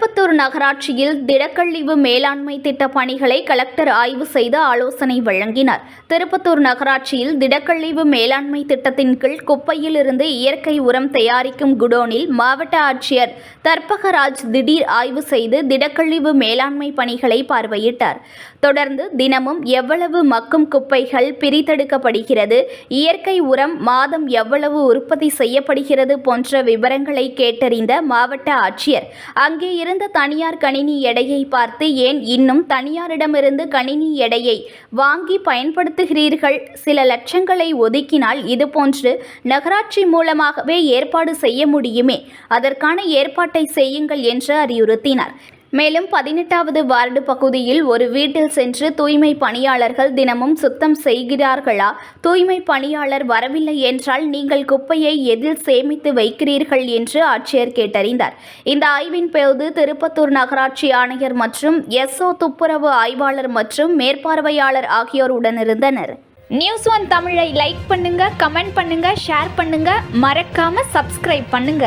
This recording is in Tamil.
நகராட்சியில் திடக்கழிவு மேலாண்மை திட்ட பணிகளை கலெக்டர் ஆய்வு செய்து ஆலோசனை வழங்கினார். திருப்பத்தூர் நகராட்சியில் திடக்கழிவு மேலாண்மை திட்டத்தின் கீழ் குப்பையிலிருந்து இயற்கை உரம் தயாரிக்கும் குடோனில் மாவட்ட ஆட்சியர் தர்பகராஜ் திடீர் ஆய்வு செய்து திடக்கழிவு மேலாண்மை பணிகளை பார்வையிட்டார். தொடர்ந்து தினமும் எவ்வளவு மக்கும் குப்பைகள் பிரித்தெடுக்கப்படுகிறது இயற்கை உரம் மாதம் எவ்வளவு உற்பத்தி செய்யப்படுகிறது போன்ற விவரங்களை கேட்டறிந்த மாவட்ட ஆட்சியர் அங்கே இருந்த தனியார் கணினி எடையை பார்த்து ஏன் இன்னும் தனியாரிடமிருந்து கணினி எடையை வாங்கி பயன்படுத்துகிறீர்கள்? சில லட்சங்களை ஒதுக்கினால் இதுபோன்று நகராட்சி மூலமாகவே ஏற்பாடு செய்ய முடியுமே? அதற்கான ஏற்பாட்டை செய்யுங்கள் என்று அறிவுறுத்தினார். மேலும் பதினெட்டாவது வார்டு பகுதியில் ஒரு வீட்டில் சென்று தூய்மை பணியாளர்கள் தினமும் சுத்தம் செய்கிறார்களா? தூய்மை பணியாளர் வரவில்லை என்றால் நீங்கள் குப்பையை எதில் சேமித்து வைக்கிறீர்கள் என்று ஆட்சியர் கேட்டறிந்தார். இந்த ஆய்வின் போது திருப்பத்தூர் நகராட்சி ஆணையர் மற்றும் எஸ்ஓ துப்புரவு ஆய்வாளர் மற்றும் மேற்பார்வையாளர் ஆகியோர் உடனிருந்தனர் நியூஸ் ஒன் தமிழை லைக் பண்ணுங்க கமெண்ட் பண்ணுங்க ஷேர் பண்ணுங்க. மறக்காம சப்ஸ்கிரைப் பண்ணுங்க.